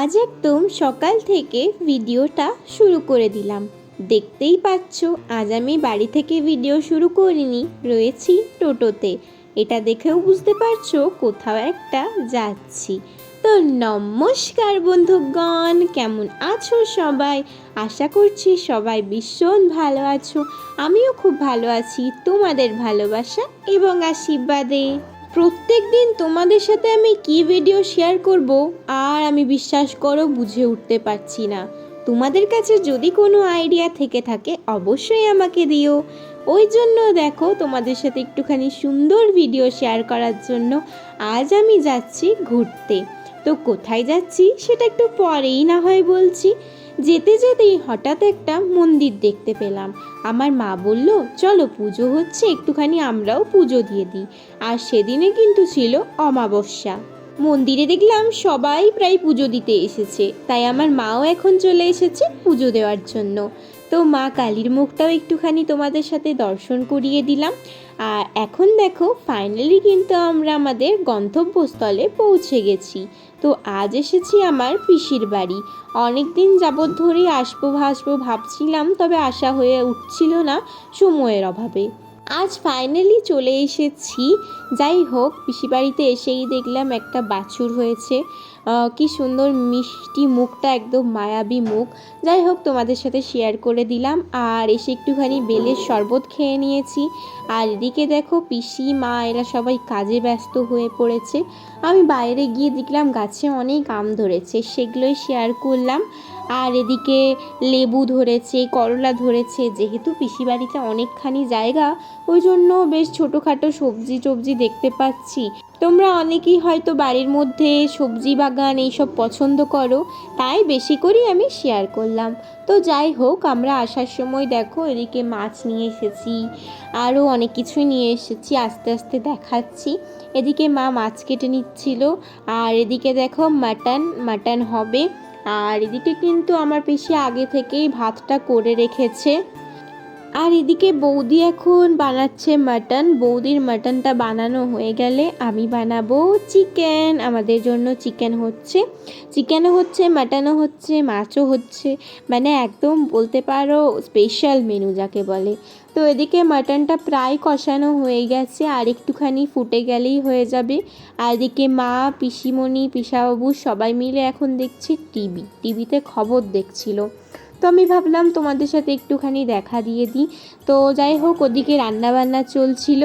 আজ একদম সকাল থেকে ভিডিওটা শুরু করে দিলাম। দেখতেই পাচ্ছ, আজ আমি বাড়ি থেকে ভিডিও শুরু করিনি, রয়েছি টোটোতে। এটা দেখেও বুঝতে পারছ, কোথাও একটা যাচ্ছি। তো নমস্কার বন্ধুগণ, কেমন আছো সবাই? আশা করছি সবাই ভীষণ ভালো আছো। আমিও খুব ভালো আছি, তোমাদের ভালোবাসা এবং আশীর্বাদে। প্রত্যেক দিন তোমাদের সাথে আমি কি ভিডিও শেয়ার করব আর আমি বিশ্বাস করো বুঝে উঠতে পারছি না। তোমাদের কাছে যদি কোনো আইডিয়া থেকে থাকে অবশ্যই আমাকে দিও। ওই জন্য দেখো তোমাদের সাথে একটুখানি সুন্দর ভিডিও শেয়ার করার জন্য আজ আমি যাচ্ছি ঘুরতে। তো কোথায় যাচ্ছি সেটা একটু পরেই না হয় বলছি। যেতে যেতেই হঠাৎ একটা মন্দির দেখতে পেলাম। আমার মা বলল, চলো পুজো হচ্ছে, একটুখানি আমরাও পুজো দিয়ে দিই। আর সেদিনে কিন্তু ছিল অমাবস্যা। মন্দিরে দেখলাম সবাই প্রায় পুজো দিতে এসেছে, তাই আমার মাও এখন চলে এসেছে পুজো দেওয়ার জন্য। তো মা কালীর মুখটাও একটুখানি তোমাদের সাথে দর্শন করিয়ে দিলাম। আর এখন দেখো ফাইনালি কিন্তু আমরা আমাদের গন্তব্যস্থলে পৌঁছে গেছি। তো আজ এসেছি আমার পিসির বাড়ি। অনেক দিন যাবৎ ধরেই আসব ভাসবো ভাবছিলাম, তবে আশা হয়ে উঠছিল না সময়ের অভাবে। আজ ফাইনালি চলে এসেছি। যাই হোক পিসি বাড়িতে এসেই দেখলাম একটা বাছুর হয়েছে। কি সুন্দর মিষ্টি মুখটা, একদম মায়াবী মুখ। যাই হোক, তোমাদের সাথে শেয়ার করে দিলাম। আর এসে একটুখানি বেলের শরবত খেয়ে নিয়েছি। আর এদিকে দেখো, পিসি, মা, এরা সবাই কাজে ব্যস্ত হয়ে পড়েছে। আমি বাইরে গিয়ে দেখলাম গাছে অনেক আম ধরেছে। সেগুলোই শেয়ার করলাম। আর এদিকে লেবু ধরেছে, করলা ধরেছে, যেহেতু পিসি বাড়িতে অনেকখানি জায়গা, ওই জন্য বেশ ছোটোখাটো সবজি টবজি দেখতে পাচ্ছি। তোমরা অনেকেই হয়তো বাড়ির মধ্যে সবজি বাগান এইসব পছন্দ করো, তাই বেশি করেই আমি শেয়ার করলাম। তো যাই হোক, আমরা আসার সময় দেখো এদিকে মাছ নিয়ে এসেছি, আরও অনেক কিছুই নিয়ে এসেছি, আস্তে আস্তে দেখাচ্ছি। এদিকে মা মাছ কেটে নিচ্ছিল, আর এদিকে দেখো মাটন মাটন হবে। আর এদিকে কিন্তু আমার পিসি আগে থেকেই ভাতটা করে রেখেছে। আর এদিকে বৌদি এখন বানাচ্ছে মাটন। বৌদির মাটনটা বানানো হয়ে গেলে আমি বানাবো চিকেন। আমাদের জন্য চিকেন হচ্ছে। চিকেনও হচ্ছে, মাটনও হচ্ছে, মাছও হচ্ছে। মানে একদম বলতে পারো স্পেশাল মেনু যাকে বলে। তো এদিকে মাটনটা প্রায় কষানো হয়ে গেছে, আর একটুখানি ফুটে গেলেই হয়ে যাবে। আর এদিকে মা, পিসিমণি পিসাবাবু সবাই মিলে এখন দেখছি টিভি। টিভিতে খবর দেখছিল। তো আমি ভাবলাম তোমাদের সাথে একটুখানি দেখা দিয়ে দিই। তো যাই হোক, ওদিকে রান্নাবান্না চলছিল।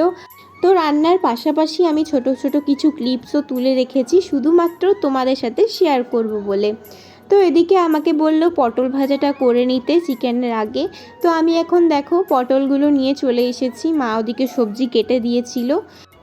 তো রান্নার পাশাপাশি আমি ছোট ছোট কিছু ক্লিপসও তুলে রেখেছি, শুধুমাত্র তোমাদের সাথে শেয়ার করব বলে। তো এদিকে আমাকে বলল পটল ভাজাটা করে নিতে চিকেনের আগে। তো আমি এখন দেখো পটলগুলো নিয়ে চলে এসেছি, মা ওদিকে সবজি কেটে দিয়েছিল।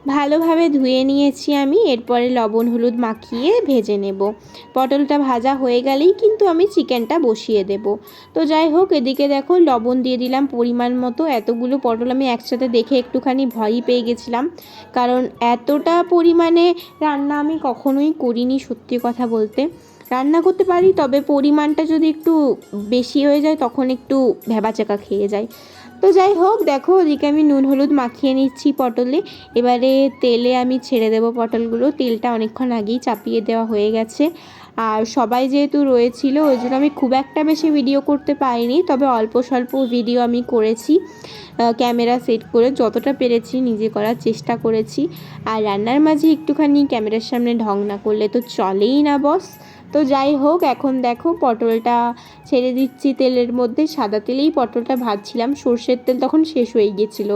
ভালোভাবে ধুয়ে নিয়েছি আমি, এরপরে লবণ হলুদ মাখিয়ে ভেজে নেব। পটলটা ভাজা হয়ে গেলেই কিন্তু আমি চিকেনটা বসিয়ে দেব। তো যাই হোক, এদিকে দেখো লবণ দিয়ে দিলাম পরিমাণ মতো। এতগুলো পটল আমি একসাথে দেখে একটুখানি ভয়ই পেয়ে গেছিলাম। কারণ এতটা পরিমাণে রান্না আমি কখনোই করিনি সত্যি কথা বলতে। রান্না করতে পারি, তবে পরিমাণটা যদি একটু বেশি হয়ে যায়, তখন একটু ভেবাচাকা খেয়ে যায় তো যাই হোক, দেখো ওদিকে আমি নুন, হলুদ মাখিয়ে নিচ্ছি পটলে। এবারে তেলে আমি ছেড়ে দেবো পটলগুলো। তেলটা অনেকক্ষণ আগেই চাপিয়ে দেওয়া হয়ে গেছে। আর সবাই যেহেতু রয়েছিল, ওই জন্য আমি খুব একটা বেশি ভিডিও করতে পারিনি। তবে অল্প স্বল্প ভিডিও আমি করেছি ক্যামেরা সেট করে যতটা পেরেছি নিজে করার চেষ্টা করেছি। আর রান্নার মাঝে একটুখানি ক্যামেরার সামনে ঢং না করলে তো চলেই না, বস। তো যাই হোক, এখন দেখো পটলটা ছেড়ে দিচ্ছি তেলের মধ্যে। সাদা তেলেই পটলটা ভাজছিলাম। সর্ষের তেল তখন শেষ হয়ে গেছিল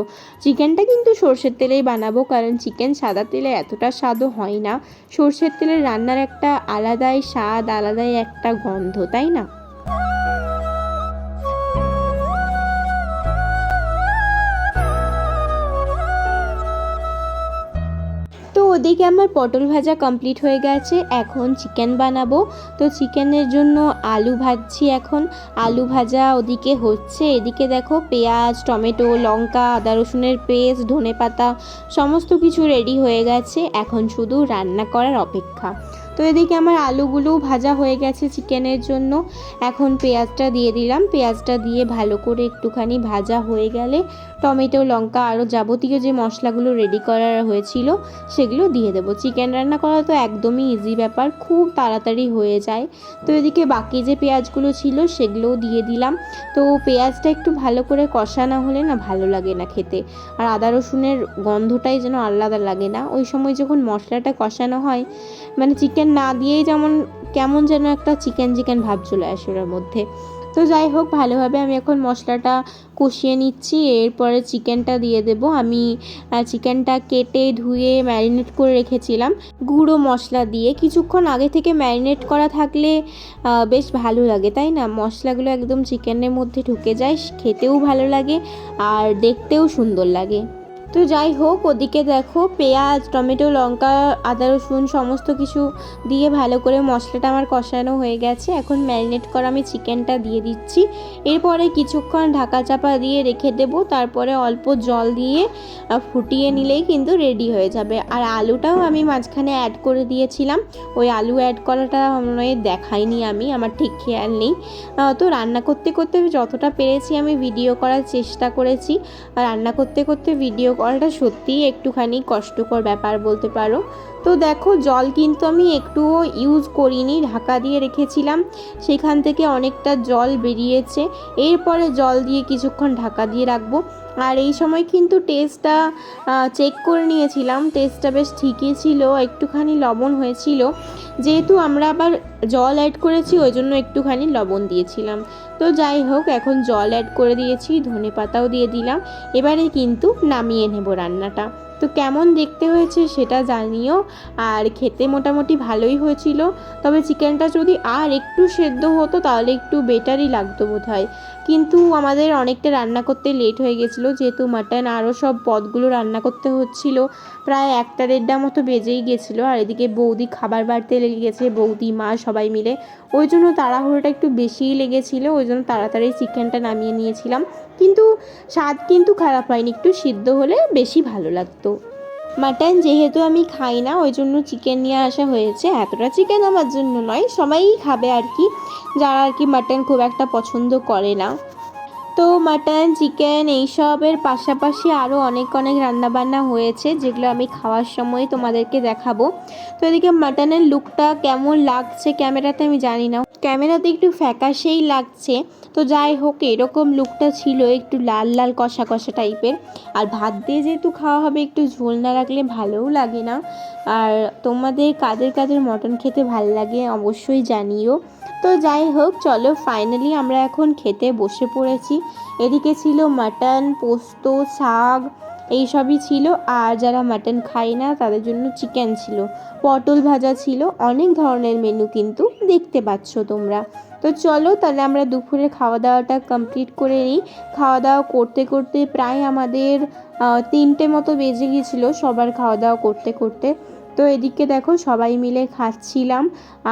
চিকেনটা কিন্তু সর্ষের তেলেই বানাবো, কারণ চিকেন সাদা তেলে এতটা স্বাদও হয় না। সর্ষের তেলের রান্নার একটা আলাদাই স্বাদ, আলাদাই একটা গন্ধ, তাই না? তো ওদিকে আমার পটল ভাজা কমপ্লিট হয়ে গেছে। এখন চিকেন বানাবো। তো চিকেনের জন্য আলু ভাজছি এখন। আলু ভাজা ওদিকে হচ্ছে। এদিকে দেখো পেঁয়াজ, টমেটো, লঙ্কা, আদা রসুনের পেস্ট ধনে পাতা সমস্ত কিছু রেডি হয়ে গেছে। এখন শুধু রান্না করার অপেক্ষা। তো এদিকে আমার আলুগুলোও ভাজা হয়ে গেছে চিকেনের জন্য। এখন পেঁয়াজটা দিয়ে দিলাম। পেঁয়াজটা দিয়ে ভালো করে একটুখানি ভাজা হয়ে গেলে টমেটো, লঙ্কা আরও যাবতীয় যে মশলাগুলো রেডি করা হয়েছিল সেগুলো দিয়ে দেবো। চিকেন রান্না করা তো একদমই ইজি ব্যাপার, খুব তাড়াতাড়ি হয়ে যায়। তো এদিকে বাকি যে পেঁয়াজগুলো ছিল সেগুলোও দিয়ে দিলাম। তো পেঁয়াজটা একটু ভালো করে কষা না হলে না ভালো লাগে না খেতে। আর আদা রসুনের গন্ধটাই যেন আলাদা লাগে না। ওই সময় যখন মশলাটা কষানো হয় মানে চিকেন না দিয়েই যেমন, কেমন যেন একটা চিকেন চিকেন ভাব চলে আসে ওর মধ্যে। তো যাই হোক, ভালোভাবে আমি এখন মশলাটা কষিয়ে নিচ্ছি। এরপরে চিকেনটা দিয়ে দেব। আমি চিকেনটা কেটে ধুয়ে ম্যারিনেট করে রেখেছিলাম। গুঁড়ো মশলা দিয়ে। কিছুক্ষণ আগে থেকে ম্যারিনেট করা থাকলে বেশ ভালো লাগে, তাই না? মশলাগুলো একদম চিকেনের মধ্যে ঢুকে যায়, খেতেও ভালো লাগে আর দেখতেও সুন্দর লাগে। তো যাই হোক, ওদিকে দেখো পেঁয়াজ, টমেটো, লঙ্কা, আদা, রসুন সমস্ত কিছু দিয়ে ভালো করে মশলাটা আমার কষানো হয়ে গেছে। এখন ম্যারিনেট করা আমি চিকেনটা দিয়ে দিচ্ছি। এরপরে কিছুক্ষণ ঢাকা চাপা দিয়ে রেখে দেব। তারপরে অল্প জল দিয়ে ফুটিয়ে নিলেই কিন্তু রেডি হয়ে যাবে। আর আলুটাও আমি মাঝখানে অ্যাড করে দিয়েছিলাম। ওই আলু অ্যাড করাটা মনে দেখাইনি আমি, আমার ঠিক খেয়াল নেই। তো রান্না করতে করতে যতটা পেরেছি আমি ভিডিও করার চেষ্টা করেছি। রান্না করতে করতে ভিডিও করাটা সত্যিই একটুখানি কষ্টকর ব্যাপার বলতে পারো। তো দেখো, জল কিন্তু আমি একটুও ইউজ করিনি, ঢাকা দিয়ে রেখেছিলাম। সেখান থেকে অনেকটা জল বেরিয়েছে। এরপরে জল দিয়ে কিছুক্ষণ ঢাকা দিয়ে রাখব। আর এই সময় কিন্তু টেস্টটা চেক করে নিয়েছিলাম। টেস্টটা বেশ ঠিকই ছিল, একটুখানি লবণ হয়েছিল। যেহেতু আমরা আবার জল অ্যাড করেছি, ওই জন্য একটুখানি লবণ দিয়েছিলাম। তো যাই হোক, এখন জল অ্যাড করে দিয়েছি, ধনে পাতাও দিয়ে দিলাম। এবারে কিন্তু নামিয়ে নেব রান্নাটা। তো কেমন দেখতে হয়েছে সেটা জানিও। আর খেতে মোটামুটি ভালোই হয়েছিল। তবে চিকেনটা যদি আর একটু সেদ্ধ হতো, তাহলে একটু বেটারই লাগতো বোধ হয় কিন্তু আমাদের অনেকটা রান্না করতে লেট হয়ে গেছিল, যেহেতু মাটন আরও সব পদগুলো রান্না করতে হচ্ছিল। প্রায় একটা দেড়টা মতো বেজেই গেছিল, আর এদিকে বৌদি খাবার বাড়তে লেগে গেছে, বৌদি, মা সবাই মিলে। ওই জন্য তাড়াহুড়োটা একটু বেশিই লেগেছিলো, ওই জন্য তাড়াতাড়ি চিকেনটা নামিয়ে নিয়েছিলাম। কিন্তু স্বাদ কিন্তু খারাপ হয়নি, একটু সিদ্ধ হলে বেশি ভালো লাগতো। মাটন যেহেতু আমি খাই না, ওই জন্য চিকেন নিয়ে আসা হয়েছে। এতটা চিকেন আমার জন্য নয়, সবাই খাবে আর কি। যারা আর কি মাটন খুব একটা পছন্দ করে না। তো মাটন, চিকেন এইসবের পাশাপাশি আরও অনেক অনেক রান্নাবান্না হয়েছে, যেগুলো আমি খাওয়ার সময় তোমাদেরকে দেখাবো। তো এদিকে মাটনের লুকটা কেমন লাগছে ক্যামেরাতে আমি জানি না। ক্যামেরাতে একটু ফ্যাকাশেই লাগছে। তো যাই হোক, এরকম লুকটা ছিল একটু লাল লাল, কষা কষা টাইপের। আর ভাত দিয়ে যেহেতু খাওয়া হবে, একটু ঝোল না রাখলে ভালোও লাগে না। আর তোমাদের কাদের কাদের মটন খেতে ভালো লাগে অবশ্যই জানিও। তো যাই হোক, চলো ফাইনালি আমরা এখন খেতে বসে পড়েছি। এদিকে ছিল মাটন, পোস্ত, শাক, এইসবই ছিল। আর যারা মাটন খায় না, তাদের জন্য চিকেন ছিল। পটল ভাজা ছিল। অনেক ধরনের মেনু কিন্তু দেখতে পাচ্ছ তোমরা। তো চলো, তাহলে আমরা দুপুরে খাওয়া দাওয়াটা কমপ্লিট করে নিই। খাওয়া দাওয়া করতে করতে প্রায় আমাদের তিনটে মতো বেজে গিয়েছিল সবার খাওয়া দাওয়া করতে করতে। তো এদিকে দেখো, সবাই মিলে খাচ্ছিলাম।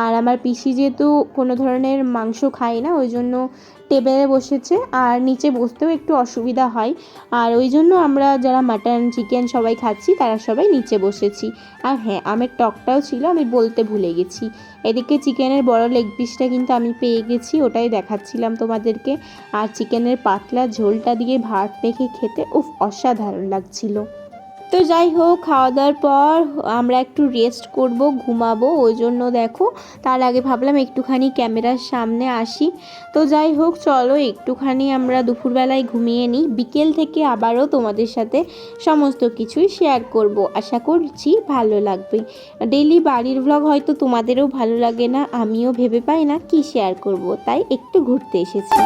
আর আমার পিসি যেহেতু কোনো ধরনের মাংস খায় না, ওই জন্য টেবিলে বসেছে আর নিচে বসতেও একটু অসুবিধা হয়। আর ওই জন্য আমরা যারা মাটন, চিকেন সবাই খাচ্ছি, তারা সবাই নিচে বসেছি। আর হ্যাঁ আমের টকটাও ছিল, আমি বলতে ভুলে গেছি। এদিকে চিকেনের বড় লেগ পিসটা কিন্তু আমি পেয়ে গেছি, ওটাই দেখাচ্ছিলাম তোমাদেরকে। আর চিকেনের পাতলা ঝোলটা দিয়ে ভাত মেখে খেতে উফ, অসাধারণ লাগছিল। তো যাই হোক, খাওয়া দাওয়ার পর আমরা একটু রেস্ট করব, ঘুমাবো, ওই জন্য দেখো। তার আগে ভাবলাম একটুখানি ক্যামেরার সামনে আসি। তো যাই হোক, চলো একটুখানি আমরা দুপুরবেলায় ঘুমিয়ে নিই। বিকেল থেকে আবারও তোমাদের সাথে সমস্ত কিছুই শেয়ার করব। আশা করছি ভালো লাগবে। ডেলি বাড়ির ভ্লগ হয়তো তোমাদেরও ভালো লাগে না, আমিও ভেবে পাই না কি শেয়ার করব, তাই একটু ঘুরতে এসেছি।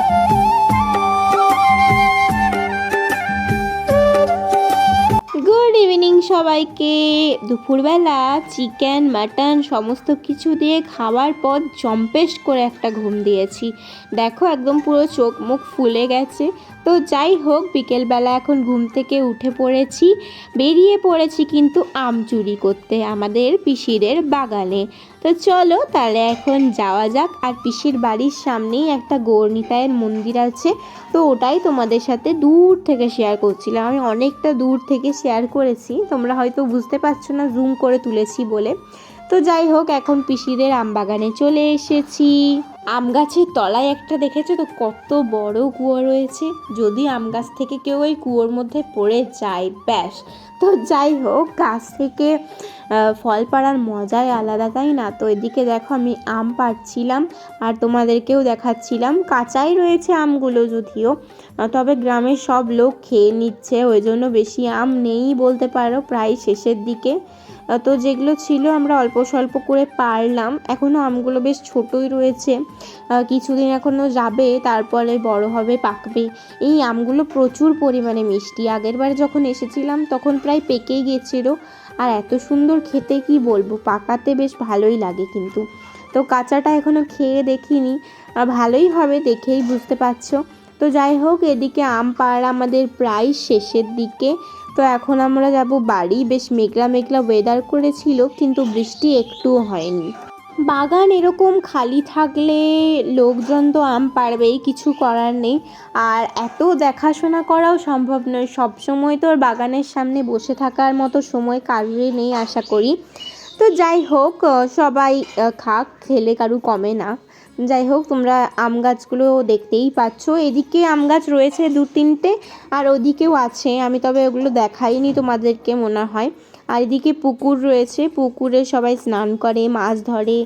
ইভিনিং সবাইকে। দুপুরবেলা চিকেন মাটন সমস্ত কিছু দিয়ে খাওয়ার পর জম্পেশ করে একটা ঘুম দিয়েছি। দেখো একদম পুরো চোখ মুখ ফুলে গেছে। তো যাই হোক, বিকেলবেলা এখন ঘুম থেকে উঠে পড়েছি। বেরিয়ে পড়েছি কিন্তু আম চুরি করতে, আমাদের পিসিদের বাগানে। তো চলো তাহলে এখন যাওয়া যাক। আর পিসির বাড়ির সামনেই একটা গৌরনিতায়ের মন্দির আছে। তো ওটাই তোমাদের সাথে দূর থেকে শেয়ার করছিলাম। আমি অনেকটা দূর থেকে শেয়ার করেছি। তোমরা হয়তো বুঝতে পারছ না জুম করে তুলেছি বলে। তো যাই হোক, এখন পিসিদের আম বাগানে চলে এসেছি। আম গাছের তলায় একটা দেখেছ তো? কত বড় কুয়ো রয়েছে। যদি আম গাছ থেকে কেউ ওই কুয়োর মধ্যে পড়ে যায়, ব্যাস। তো যাই হোক, গাছ থেকে ফল পাড়ার মজাই আলাদা, তাই না? তো এদিকে দেখো আমি আম পাড়ছিলাম আর তোমাদেরকেও দেখাচ্ছিলাম। কাঁচাই রয়েছে আমগুলো যদিও তবে গ্রামের সব লোক খেয়ে নিচ্ছে, ওই জন্য বেশি আম নেই বলতে পারো প্রায় শেষের দিকে। তো যেগুলো ছিল আমরা অল্প স্বল্প করে পারলাম। এখনও আমগুলো বেশ ছোটই রয়েছে। কিছুদিন এখনও যাবে, তারপরে বড় হবে, পাকবে। এই আমগুলো প্রচুর পরিমাণে মিষ্টি। আগেরবার যখন এসেছিলাম, তখন প্রায় পেকেই গেছিল আর এত সুন্দর খেতে, কি বলব? পাকাতে বেশ ভালোই লাগে কিন্তু। তো কাঁচাটা এখনও খেয়ে দেখিনি। ভালোই হবে দেখেই বুঝতে পারছ। তো যাই হোক, এদিকে আম পাড়া আমাদের প্রায় শেষের দিকে। তো এখন আমরা যাব বাড়ি। বেশ মেঘলা মেঘলা ওয়েদার করেছিল, কিন্তু বৃষ্টি একটুও হয়নি। বাগান এরকম খালি থাকলে লোকজন তো আম পারবেই কিছু করার নেই। আর এত দেখাশোনা করাও সম্ভব নয়। সব সময় তো ওর বাগানের সামনে বসে থাকার মতো সময় কারোরই নেই, আশা করি। তো যাই হোক সবাই খাক, খেলে কারু কমে না। যাই হোক, তোমরা আম গাছগুলো দেখতেই পাচ্ছ। এদিকে আম গাছ রয়েছে দু তিনটে, আর ওদিকেও আছে। আমি তবে ওগুলো দেখাইনি তোমাদেরকে, মনে হয়। আর এদিকে পুকুর রয়েছে। পুকুরে সবাই স্নান করে, মাছ ধরে।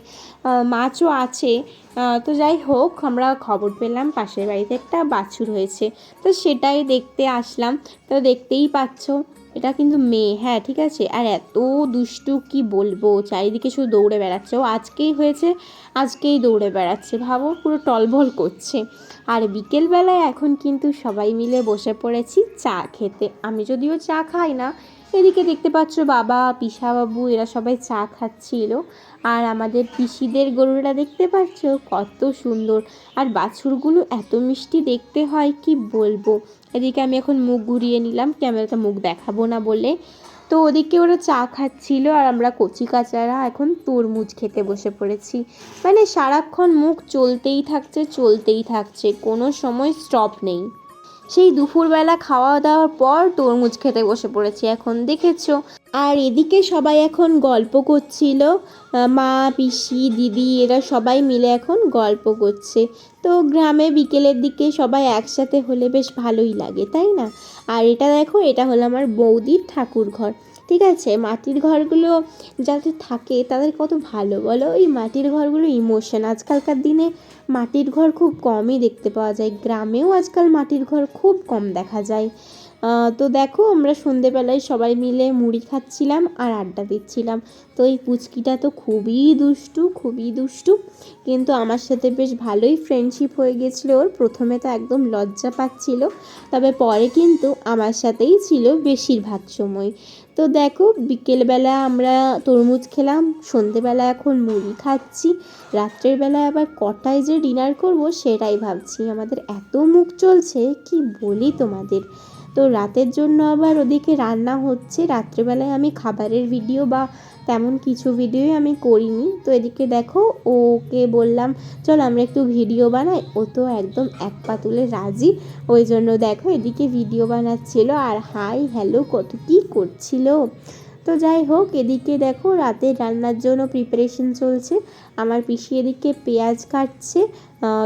মাছও আছে। তো যাই হোক, আমরা খবর পেলাম পাশের বাড়িতে একটা বাছুর হয়েছে। তো সেটাই দেখতে আসলাম। তো দেখতেই পাচ্ছ, এটা কিন্তু মেয়ে হ্যাঁ ঠিক আছে? আর এত দুষ্টু কি বলব? চারিদিকে শুধু দৌড়ে বেড়াচ্ছে। ও আজকেই হয়েছে, আজকেই দৌড়ে বেড়াচ্ছে। ভাবো, পুরো টলবল করছে। আর বিকেলবেলায় এখন কিন্তু সবাই মিলে বসে পড়েছি চা খেতে। আমি যদিও চা খাই না এদিকে দেখতে পাচ্ছ বাবা, পিসাবাবু, এরা সবাই চা খাচ্ছিল। আর আমাদের পিসিদের গরুটা দেখতে পাচ্ছ, কত সুন্দর। আর বাছুরগুলো এত মিষ্টি দেখতে হয়, কি বলব? এদিকে আমি এখন মুখ ঘুরিয়ে নিলাম, ক্যামেরাতে মুখ দেখাবো না বলে। তো ওদিকে ওরা চা খাচ্ছিল, আর আমরা কচি কাচারা এখন তরমুজ খেতে বসে পড়েছি। মানে সারাক্ষণ মুখ চলতেই থাকছে চলতেই থাকছে, কোনো সময় স্টপ নেই। সেই দুপুরবেলা খাওয়া দাওয়ার পর তরমুজ খেতে বসে পড়েছি এখন, দেখেছ? আর এদিকে সবাই এখন গল্প করছিল। মা, পিসি, দিদি, এরা সবাই মিলে এখন গল্প করছে। তো গ্রামে বিকেলের দিকে সবাই একসাথে হলে বেশ ভালোই লাগে, তাই না? আর এটা দেখো, এটা হলো আমার বৌদির ঠাকুর ঘর। ঠিক আছে, মাটির ঘরগুলো যাদের থাকে, তাদের কত ভালো বলো? এই মাটির ঘরগুলো ইমোশন। আজকালকার দিনে মাটির ঘর খুব কমই দেখতে পাওয়া যায়। গ্রামেও আজকাল মাটির ঘর খুব কম দেখা যায়। তো দেখো, আমরা সন্ধেবেলায় সবাই মিলে মুড়ি খাচ্ছিলাম আর আড্ডা দিচ্ছিলাম। তো এই পুচকিটা তো খুবই দুষ্টু খুবই দুষ্টু। কিন্তু আমার সাথে বেশ ভালোই ফ্রেন্ডশিপ হয়ে গেছিল। ওর প্রথমে তো একদম লজ্জা পাচ্ছিল, তবে পরে কিন্তু আমার সাথেই ছিল বেশিরভাগ সময়। তো দেখো, বিকেলবেলা আমরা তরমুজ খেলাম, সন্ধেবেলা এখন মুড়ি খাচ্ছি রাত্রের বেলা আবার কটায় যে ডিনার করব সেটাই ভাবছি। আমাদের এত মুখ চলছে, কি বলি তোমাদের? তো রাতের জন্য আবার ওদিকে রান্না হচ্ছে। রাত্রেবেলায় আমি খাবারের ভিডিও বা তেমন কিছু ভিডিওই আমি করিনি। তো এদিকে দেখো, ওকে বললাম, চল আমরা একটু ভিডিও বানাই। ও তো একদম এক পা তুলে রাজি। ওই জন্য দেখো, এদিকে ভিডিও বানাচ্ছিল আর হাই হ্যালো কত কী করছিল। তো যাই হোক, এদিকে দেখো, রাতের রান্নার জন্য প্রিপারেশন চলছে। আমার পিসি এদিকে পেঁয়াজ কাটছে।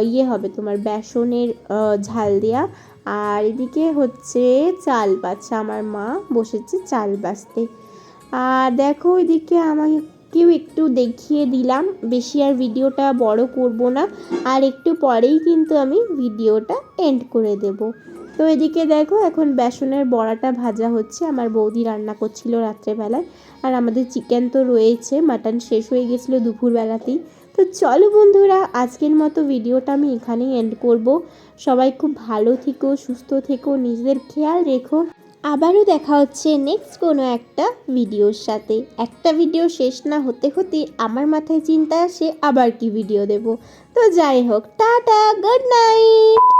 ইয়ে হবে তোমার বেসনের ঝাল দেয়া। আর এদিকে হচ্ছে চাল বাচ্চা আমার মা বসেছে চাল বাছতে। আর দেখো এদিকে আমাকেও একটু দেখিয়ে দিলাম, বেশি আর ভিডিওটা বড় করব না, আর একটু পরেই কিন্তু আমি ভিডিওটা এন্ড করে দেব। তো এদিকে দেখো এখন বেসনের বড়াটা ভাজা হচ্ছে, আমার বৌদি রান্না করছিল রাত্রেবেলায়, আর আমাদের চিকেন তো রয়েছে মাটন শেষ হয়ে গেছিল দুপুরবেলাতেই। তো চলো বন্ধুরা, আজকের মতো ভিডিওটা আমি এখানেই এন্ড করব। সবাই খুব ভালো থেকো, সুস্থ থেকো, নিজেদের খেয়াল রেখো। আবারও দেখা হচ্ছে নেক্সট কোনো একটা ভিডিওর সাথে। একটা ভিডিও শেষ না হতে হতে আমার মাথায় চিন্তা আসে, আবার কি ভিডিও দেব। তো যাই হোক, টাটা গুড নাইট